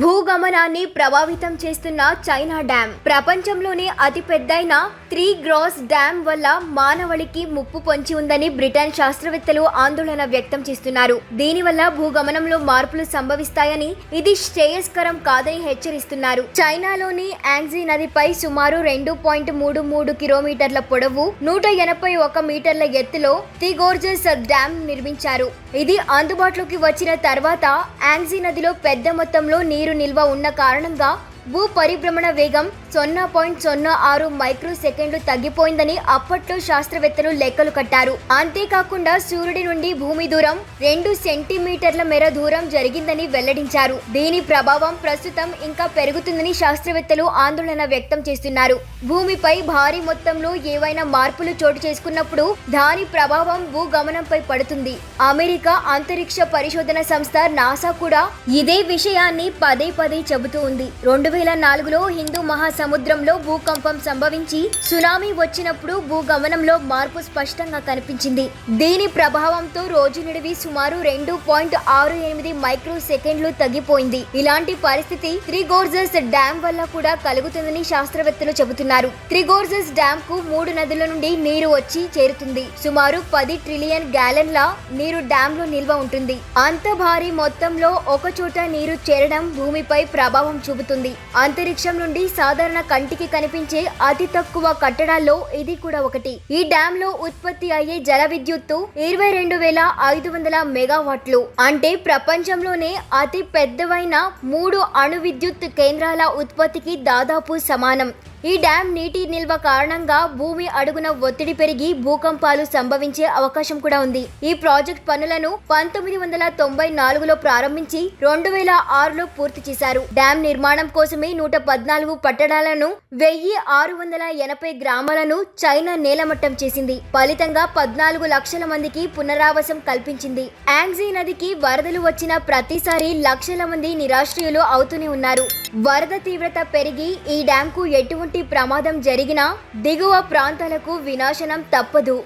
భూగమనాన్ని ప్రభావితం చేస్తున్న China dam. ప్రపంచంలోనే అతిపెద్దైన త్రీ గ్రాస్ డ్యామ్ వల్ల మానవళికి ముప్పు పొంచి ఉందని బ్రిటన్ శాస్త్రవేత్తలు ఆందోళన వ్యక్తం చేస్తున్నారు. దీనివల్ల భూగమనంలో మార్పులు సంభవిస్తాయని ఇది శ్రేయస్కరం కాదని హెచ్చరిస్తున్నారు. చైనాలోని యాంగ్జీ నదిపై సుమారు రెండు పాయింట్ మూడు మూడు కిలోమీటర్ల పొడవు నూట ఎనభై ఒక మీటర్ల ఎత్తులో తిగోర్జస్ డ్యామ్ నిర్మించారు. ఇది అందుబాటులోకి వచ్చిన తర్వాత యాంగ్జీ నదిలో పెద్ద మొత్తంలో నీరు నిల్వ ఉన్న కారణంగా భూ పరిభ్రమణ వేగం సున్నా పాయింట్ సున్నా ఆరు మైక్రో సెకండ్లు తగ్గిపోయిందని అప్పట్లో శాస్త్రవేత్తలు లెక్కలు కట్టారు. అంతేకాకుండా సూర్యుడి నుండి భూమి దూరం రెండు సెంటీమీటర్ల మేర దూరం జరిగిందని వెల్లడించారు. దీని ప్రభావం ప్రస్తుతం ఇంకా పెరుగుతుందని శాస్త్రవేత్తలు ఆందోళన వ్యక్తం చేస్తున్నారు. భూమిపై భారీ మొత్తంలో ఏవైనా మార్పులు చోటు చేసుకున్నప్పుడు దాని ప్రభావం భూగమనంపై పడుతుంది. అమెరికా అంతరిక్ష పరిశోధన సంస్థ నాసా కూడా ఇదే విషయాన్ని పదే పదే చెబుతూ ఉంది. రెండు వేల నాలుగులో హిందూ సముద్రంలో భూకంపం సంభవించి సునామీ వచ్చినప్పుడు భూగమనంలో మార్పు స్పష్టంగా కనిపించింది. దీని ప్రభావంతో రోజు నిడివి సుమారు రెండు పాయింట్ ఆరు ఎనిమిది మైక్రో సెకండ్లు తగ్గిపోయింది. ఇలాంటి పరిస్థితి త్రిగోర్జస్ డ్యామ్ వల్ల కూడా కలుగుతుందని శాస్త్రవేత్తలు చెబుతున్నారు. త్రిగోర్జస్ డ్యామ్కు మూడు నదుల నుండి నీరు వచ్చి చేరుతుంది. సుమారు పది ట్రిలియన్ గ్యాలన్ల నీరు డ్యామ్లో నిల్వ ఉంటుంది. అంత భారీ మొత్తంలో ఒక చోట నీరు చేరడం భూమిపై ప్రభావం చూపుతుంది. అంతరిక్షం నుండి సాధారణ కంటికి కనిపించే అతి తక్కువ కట్టడాల్లో ఇది కూడా ఒకటి. ఈ డ్యామ్లో ఉత్పత్తి అయ్యే జల విద్యుత్తు ఇరవై రెండు వేల ఐదు వందల మెగావాట్లు. అంటే ప్రపంచంలోనే అతి పెద్దవైన మూడు అణు విద్యుత్ కేంద్రాల ఉత్పత్తికి దాదాపు సమానం. ఈ డ్యామ్ నీటి నిల్వ కారణంగా భూమి అడుగున ఒత్తిడి పెరిగి భూకంపాలు సంభవించే అవకాశం కూడా ఉంది. ఈ ప్రాజెక్ట్ పనులను పంతొమ్మిది వందల తొంభై నాలుగులో ప్రారంభించి రెండు వేల ఆరులో పూర్తి చేశారు. డ్యామ్ నిర్మాణం కోసమే నూట పద్నాలుగు పట్టణాలను వెయ్యి ఆరు వందల ఎనభై గ్రామాలను చైనా నేలమట్టం చేసింది. ఫలితంగా పద్నాలుగు లక్షల మందికి పునరావాసం కల్పించింది. యాంగ్జీ నదికి వరదలు వచ్చిన ప్రతిసారి లక్షల మంది నిరాశ్రయులు అవుతూనే ఉన్నారు. వరద తీవ్రత పెరిగి ఈ డ్యాంకు ఎటువంటి ప్రమాదం జరిగినా దిగువ ప్రాంతాలకు వినాశనం తప్పదు.